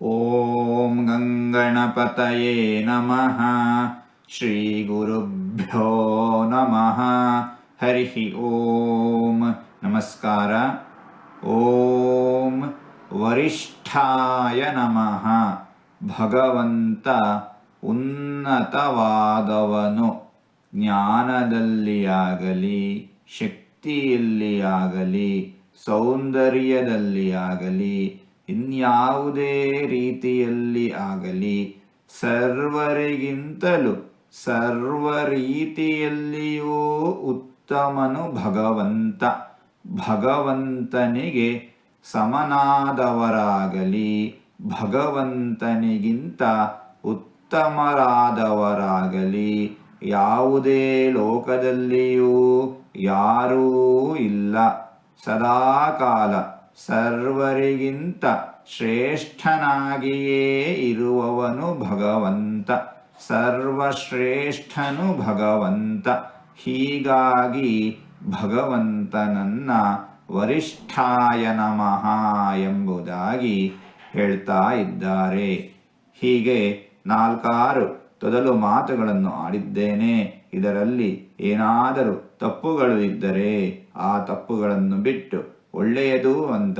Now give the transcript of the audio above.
ॐ गङ्गणपतये नमः श्रीगुरुभ्यो नमः हरिः ॐ ನಮಸ್ಕಾರ ಓಂ ವರಿಷ್ಠಾಯ ನಮಃ ಭಗವಂತ ಉನ್ನತವಾದವನು ಜ್ಞಾನದಲ್ಲಿ ಆಗಲಿ ಶಕ್ತಿಯಲ್ಲಿ ಆಗಲಿ ಸೌಂದರ್ಯದಲ್ಲಿ ಆಗಲಿ ಇನ್ಯಾವುದೇ ರೀತಿಯಲ್ಲಿ ಆಗಲಿ, ಸರ್ವರಿಗಿಂತಲೂ ಸರ್ವ ರೀತಿಯಲ್ಲಿಯೂ ಉತ್ತಮನು ಭಗವಂತ. ಭಗವಂತನಿಗೆ ಸಮನಾದವರಾಗಲಿ, ಭಗವಂತನಿಗಿಂತ ಉತ್ತಮರಾದವರಾಗಲಿ, ಯಾವುದೇ ಲೋಕದಲ್ಲಿಯೂ ಯಾರೂ ಇಲ್ಲ. ಸದಾಕಾಲ ಸರ್ವರಿಗಿಂತ ಶ್ರೇಷ್ಠನಾಗಿಯೇ ಇರುವವನು ಭಗವಂತ. ಸರ್ವಶ್ರೇಷ್ಠನು ಭಗವಂತ. ಹೀಗಾಗಿ ಭಗವಂತನನ್ನ ವರಿಷ್ಠಾಯ ನಮಃ ಎಂಬುದಾಗಿ ಹೇಳ್ತಾ ಇದ್ದಾರೆ. ಹೀಗೆ ನಾಲ್ಕಾರು ತೊದಲು ಮಾತುಗಳನ್ನು ಆಡಿದ್ದೇನೆ. ಇದರಲ್ಲಿ ಏನಾದರೂ ತಪ್ಪುಗಳು ಇದ್ದರೆ ಆ ತಪ್ಪುಗಳನ್ನು ಬಿಟ್ಟು ಒಳ್ಳೆಯದು ಅಂತ